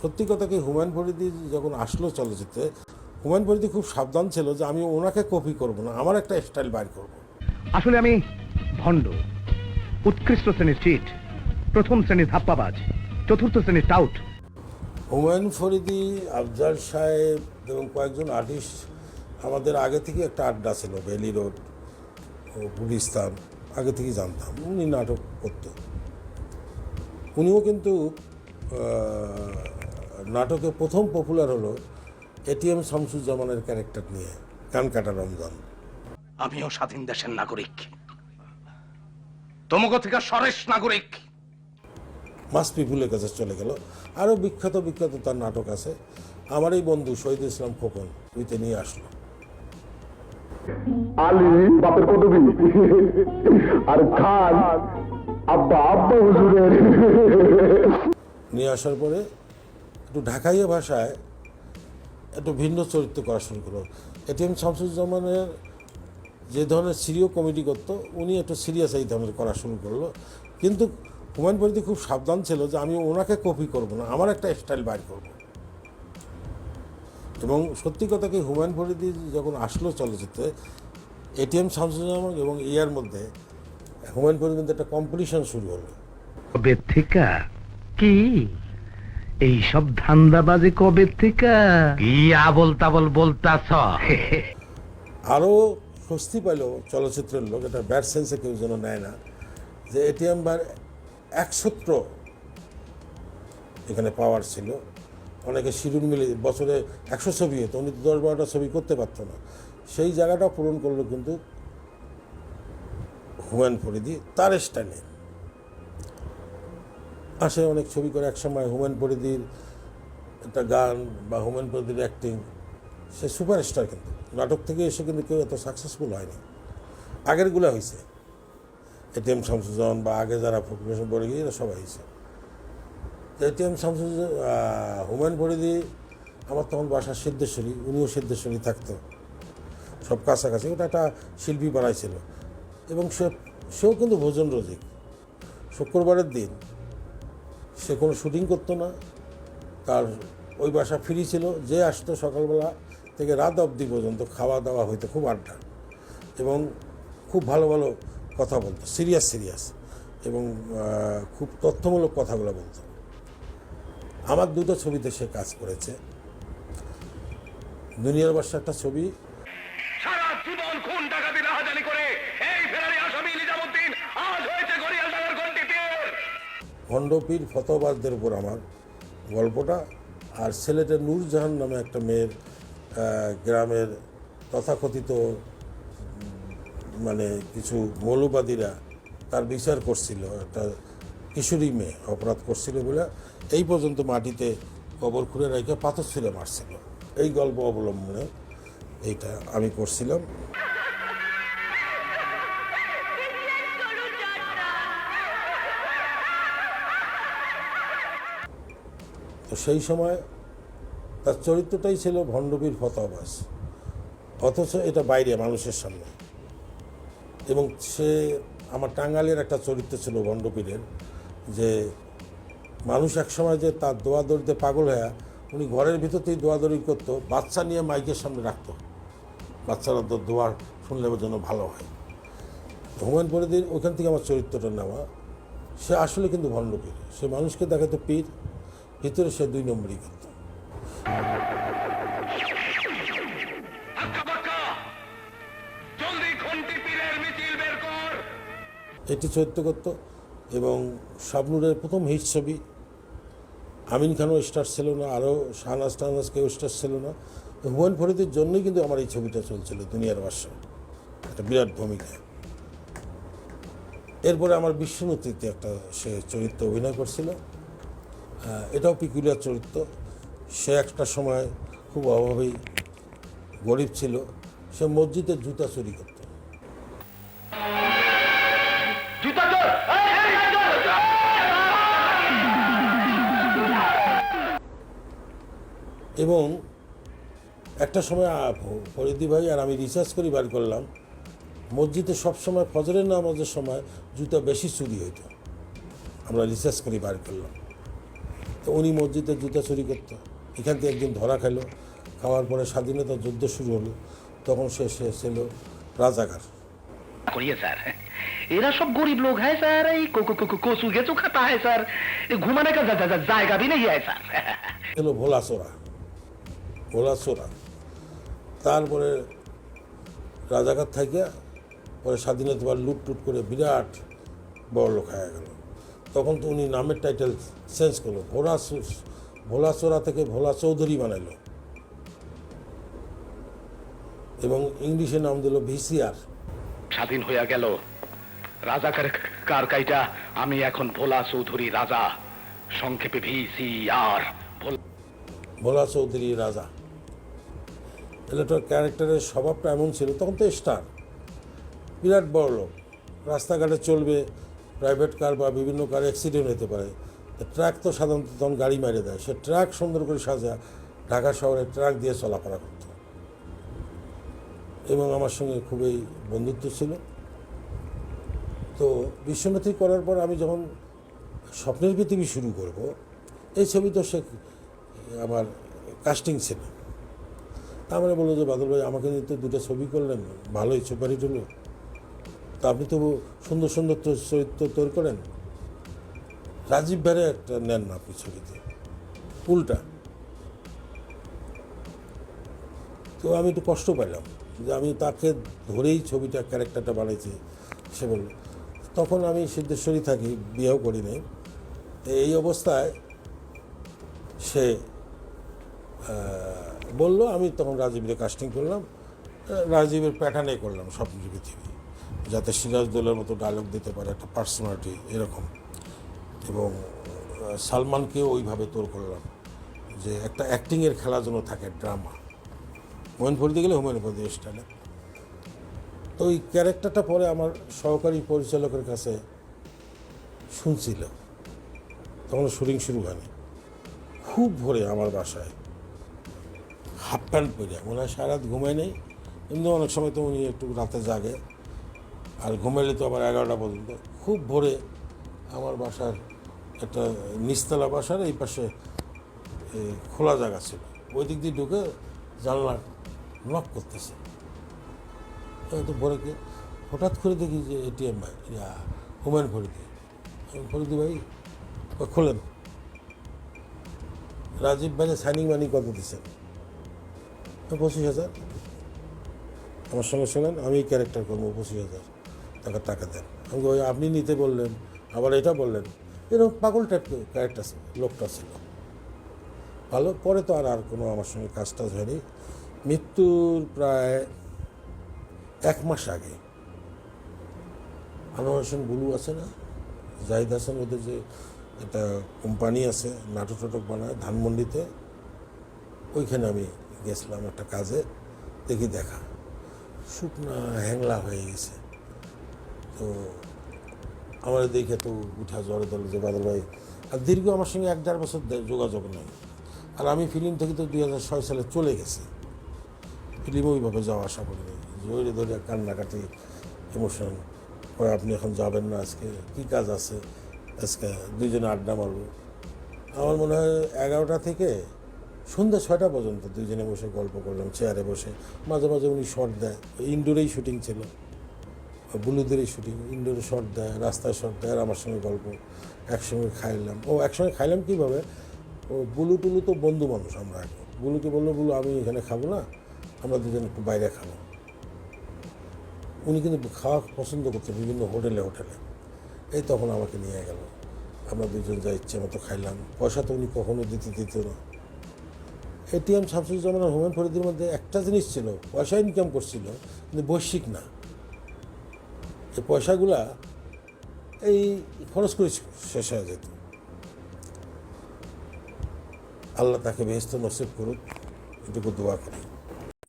সত্যি কথা কি হুমায়ুন ফরিদি যখন আসলো চলচ্চিত্রে হুমায়ুন ফরিদি খুব সাবধান ছিল যে আমি ওনাকে কপি করব না আমার একটা স্টাইল বাইর করব। আসলে আমি ভণ্ড উৎকৃষ্ট শ্রেণির চিট প্রথম শ্রেণির ধাপ্পাবাজ চতুর্থ শ্রেণির টাউট। হুমায়ুন ফরিদি আফজাল সাহেব এবং কয়েকজন আর্টিস্ট আমাদের আগে থেকে একটা আড্ডা ছিল বেলি রোড ও গুলিস্তান আগে থেকে জানতাম উনি নাটক করত। উনিও কিন্তু নাটকে প্রথম পপুলার হলো এটিএম শামসুজ্জামানের ক্যারেক্টার নিয়ে কান কাটা রমজান। আমিও স্বাধীন দেশের নাগরিক। তোমাকে থেকে সরেশ নাগরিক। মাস পিপুলের কাছে চলে গেল। আরও বিখ্যাত বিখ্যাত তার নাটক আছে আমার এই বন্ধু শহীদ ইসলাম খোকন উইতে নিয়ে আসলো। আলী বাপের পদবী। আর খান আব্বা আব্বা হুজুরের। নিয়ে আসার পরে একটু ঢাকাইয়া ভাষায় একটু ভিন্ন চরিত্র করা শুরু করল। এটিএম শামসুজ্জামানের যে ধরনের সিরিয় কমেডি করতো, উনি একটু সিরিয়াস এই ধরনের করা শুরু করল। কিন্তু হুমায়ুন ফরিদি খুব সাবধান ছিল যে আমি ওনাকে কপি করব না, আমার একটা স্টাইল বাইর করব। এবং সত্যি কথা কি, হুমায়ুন ফরিদি যখন আসলো চলচ্চিত্রে এটিএম শামসুজ্জামান এবং ইয়ার মধ্যে, হুমায়ুন ফরিদির মধ্যে একটা কম্পিটিশন শুরু হলো। কি? এই সব ধান্দাবাজি কবে থেকে? কি আবল তাবল বলতাছ? আরও স্বস্তি পাইল চলচ্চিত্রের লোক এটা ব্যাড সেন্সে কেউ যেন নেয় না যে এটিএম বার একশত্র এখানে পাওয়ার ছিল। অনেকে শিডিউল মিলে বছরে একশো ছবি হতো উনি তো দশ বারোটা ছবি করতে পারতো না। সেই জায়গাটা পূরণ করল কিন্তু হুমায়ুন ফরিদি তার স্টাইলে। আসে অনেক ছবি করে একসময় হুমায়ুন ফরিদির একটা গান বা হুমায়ুন ফরিদির অ্যাক্টিং সে সুপারস্টার কিন্তু। নাটক থেকে এসে কিন্তু কেউ এত সাকসেসফুল হয়নি। আগেরগুলো হয়েছে এটিএম শামসুজ্জামান বা আগে যারা ফকরেশন পড়ে গিয়ে এরা সবাই হয়েছে এটিএম শামসুজ্জামান হুমায়ুন ফরিদি, আমার তখন বাসা সিদ্ধেশ্বরী, উনিও সিদ্ধেশ্বরী থাকতো। সব কাছাকাছি। ওটা একটা শিল্পী বানাইছিল এবং সে, সেও কিন্তু ভোজন রোজিক শুক্রবারের দিন সে কোনো শুটিং করতো না। তার ওই বাসা ফ্রি ছিল, যে আসতো সকালবেলা থেকে রাত অবধি পর্যন্ত খাওয়া দাওয়া হইতো, খুব আড্ডা। এবং খুব ভালো ভালো কথা বলতো, সিরিয়াস সিরিয়াস। এবং খুব তথ্যমূলক কথাগুলো বলতো। আমার দুটো ছবিতে সে কাজ করেছে। দুনিয়ার বাসা একটা ছবি। সারা ভণ্ডপীর ফতোবাদদের উপর আমার গল্পটা। আর ছেলেটা নূরজাহান নামে একটা মেয়ের গ্রামের তথাকথিত মানে কিছু মৌলবাদীরা তার বিচার করছিল, একটা কিশোরী মেয়ে অপরাধ করছিল বলে। এই পর্যন্ত মাটিতে কবর খুঁড়ে রেখে পাথর ছুঁড়ে মারছিল। এই গল্প অবলম্বনে এইটা আমি করছিলাম। তো সেই সময় তার চরিত্রটাই ছিল ভণ্ডবীর ফতাবাস অথচ এটা বাইরে, মানুষের সামনে। এবং সে আমার টাঙ্গালের একটা চরিত্র ছিল ভণ্ডপীরের যে মানুষ একসময় যে তার দোয়াদড়িতে পাগল হয়ে উনি ঘরের ভিতরতেই দোয়াদড়ি করতো, বাচ্চা নিয়ে মাইকের সামনে রাখতো। বাচ্চারা তো দোয়া শুনলে জন্য ভালো হয়। হুমায়ুন পরিদির ওইখান থেকে আমার চরিত্রটা নেওয়া সে আসলে কিন্তু ভণ্ডপীর সে মানুষকে দেখাতো পীর ভিতরে সে দুই নম্বরই করতো। এটি চরিত্র করত এবং শাবনুরের প্রথম হিট ছবি। আমিন খানও স্টার ছিল না আরও শাহনাজ টাহনাজ কেউ স্টার ছিল না। হুমায়ুন ফরিদের জন্যই কিন্তু আমার এই ছবিটা চলছিল দুনিয়ার বাসা একটা বিরাট ভূমিকা। এরপরে আমার বিশ্বনতিতে একটা সে চরিত্র অভিনয় করছিল। এটাও পিকুলিয়ার চরিত্র সে একটা সময় খুব অভাবেই গরিব ছিল সে মসজিদের জুতা চুরি করত! এবং একটা সময় ফরিদি ভাই আর আমি রিসার্চ করি বার করলাম মসজিদে সবসময় ফজরের নামাজের সময় জুতা বেশি চুরি হইতো আমরা রিসার্চ করি বার করলাম তো উনি মসজিদে জুতা চুরি করতো। এখান থেকে একদিন ধরা খেলো খাওয়ার পরে স্বাধীনতা যুদ্ধ শুরু হলো তখন সে সে ছিল রাজাকার করিয়ে হ্যাঁ? এরা সব গরিব লোক হ্যাঁ স্যার? এই কচু গেচু খাতা হ্যাঁ স্যার? ঘুমানে কা জায়গা ভি নেই হ্যাঁ স্যার? এলো ভোলা সোরা ভোলা সোরা তারপরে রাজাকার থাকিয়া পরে স্বাধীনতা লুট টুট করে বিরাট বড় লোক হয়ে গেল। তখন তো উনি নামের টাইটেল চেঞ্জ করল। ভোলা চো- ভোলাচোরা থেকে ভোলা চৌধুরী বানাইলো। এবং ইংলিশে নাম দিল ভিসিআর স্বাধীন হইয়া গেল। রাজাকার কার কাইটা আমি এখন ভোলা চৌধুরী রাজা। সংক্ষেপে ভিসি আর ভোলা চৌধুরী রাজা। এলাটার ক্যারেক্টারের স্বভাবটা এমন ছিল তখন তো স্টার বিরাট বড় লোক রাস্তাঘাটে চলবে প্রাইভেট কার বা বিভিন্ন কার অ্যাক্সিডেন্ট হতে পারে ট্রাক তো সাধারণত তখন গাড়ি মেরে দেয়। সে ট্রাক সুন্দর করে সাজা, ঢাকা শহরে ট্রাক দিয়ে চলাফেরা করত। এবং আমার সঙ্গে খুবই বন্ধুত্ব ছিল। তো বিশ্বনাথী করার পর আমি যখন স্বপ্নের পৃথিবী শুরু করব, এই ছবি তো সে আমার কাস্টিং ছিল। তা আমরা বলল যে, বাদল ভাই, আমাকে তো দুটো ছবি করলেন, ভালোই সুপারহিট হলো। তা আপনি তো সুন্দর সুন্দর তো চরিত্র তৈরি করেন? রাজীব ভাইয়ের একটা নেন না আপনি ছবিতে। উল্টা তো আমি একটু কষ্ট পাইলাম যে আমি তাকে ধরেই ছবিটা, ক্যারেক্টারটা বানাইছি, সে বলল, তখন আমি সিদ্ধেশ্বরী থাকি, বিয়েও করি নাই। এই অবস্থায় সে বলল, আমি তখন রাজীবের কাস্টিং করলাম, রাজীবের প্যাটার্নে করলাম স্বপ্ন পৃথিবী যাতে সিরাজদৌলের মতো ডায়লগ দিতে পারে, একটা পার্সোনালিটি এরকম। এবং সালমানকেও ওইভাবে তোর করলাম যে একটা অ্যাক্টিংয়ের খেলা যেন থাকে ড্রামা হুমায়ুন ফরিদে গেলে হুমায়ুন ফরিদি স্টাইলে তো ওই ক্যারেক্টারটা পরে আমার সহকারী পরিচালকের কাছে শুনছিল। তখন শুটিং শুরু হয়নি। খুব ভোরে আমার বাসায়। হাফ প্যান্ট পরে মনে হয় সারা রাত ঘুমায় নেই। কিন্তু অনেক সময় তো উনি একটু রাতে জাগে। আর ঘুমাইলে তো আবার এগারোটা পর্যন্ত। খুব ভোরে আমার বাসার একটা নিচতলা বাসার এই পাশে খোলা জায়গা ছিল। ওই দিক দিয়ে ঢুকে জানলা নক করতেছে। তো ভোরে কি? হঠাৎ করে দেখি যে এটিএম ভাই হুমায়ুন ফরিদি। ফরিদি ভাই খোলেন। রাজীব ভাই সাইনিং মানি কত দিচ্ছেন পঁচিশ হাজার। আমার সঙ্গে শোনেন, আমি ক্যারেক্টার করব পঁচিশ হাজার। টাকা টাকা দেন। আমি আপনি নিতে বললেন, আবার এটা বললেন। এরকম পাগল টাইপ ক্যারেক্টার ছিল, লোকটা ছিল। ভালো, পরে তো আর আর কোনো আমার সঙ্গে কাজ টাজ হয়নি। মৃত্যুর প্রায় এক মাস আগে, আনোয়ার হোসেন বুলু আছে না? জাহিদ হাসান ওদের যে একটা কোম্পানি আছে, নাটক টাটক বানায় ধানমন্ডিতে, ওইখানে আমি গেছিলাম একটা কাজে, দেখি দেখা। শুকনা হ্যাংলা হয়ে গেছে। তো আমার দেখে তো উঠা জ্বরে দলে যে বাদল ভাই। আর দীর্ঘ আমার সঙ্গে এক দেড় বছর যোগাযোগ নেই। আর আমি ফিল্ম থেকে তো দুই হাজার ছয় সালে চলে গেছি। ফিল্ম ওইভাবে যাওয়া আসা করিনি। জোরে ধরে কান্নাকাটি ইমোশন পরে আপনি এখন যাবেন না আজকে? কী কাজ আছে? আজকে দুইজনে আড্ডা মারবো। আমার মনে হয় এগারোটা থেকে সন্ধ্যা ছয়টা পর্যন্ত দুইজনে বসে গল্প করলাম চেয়ারে বসে। মাঝে মাঝে উনি শর্ট দেয়। ইনডোরেই শুটিং ছিল। বুলুদেরই শুটিং ইনডোরে শট দেয়, রাস্তায় শট দেয় আমার সঙ্গে গল্প, একসঙ্গে খাইলাম। ও একসঙ্গে খাইলাম কীভাবে? ও বুলু টুলু তো বন্ধু মানুষ আমরা এখন বুলুকে বলল, বুলু, আমি এখানে খাব না, আমরা দুজন একটু বাইরে খাব। উনি কিন্তু খাওয়া পছন্দ করতেন বিভিন্ন হোটেলে হোটেলে। এই তখন আমাকে নিয়ে গেল। আমরা দুজন যা ইচ্ছে মতো খাইলাম। পয়সা তো উনি কখনো দিতে দিত না। এটিএম শামসুজ্জামান আর হুমায়ুন ফরিদের মধ্যে একটা জিনিস ছিল, পয়সা ইনকাম করছিল, কিন্তু বৈশ্বিক না। এই পয়সাগুলা এই খরচ করে শেষ হয়ে যেত। আল্লাহ তাকে বেহস্ত নসিব করুক, এটুকু দোয়া করি।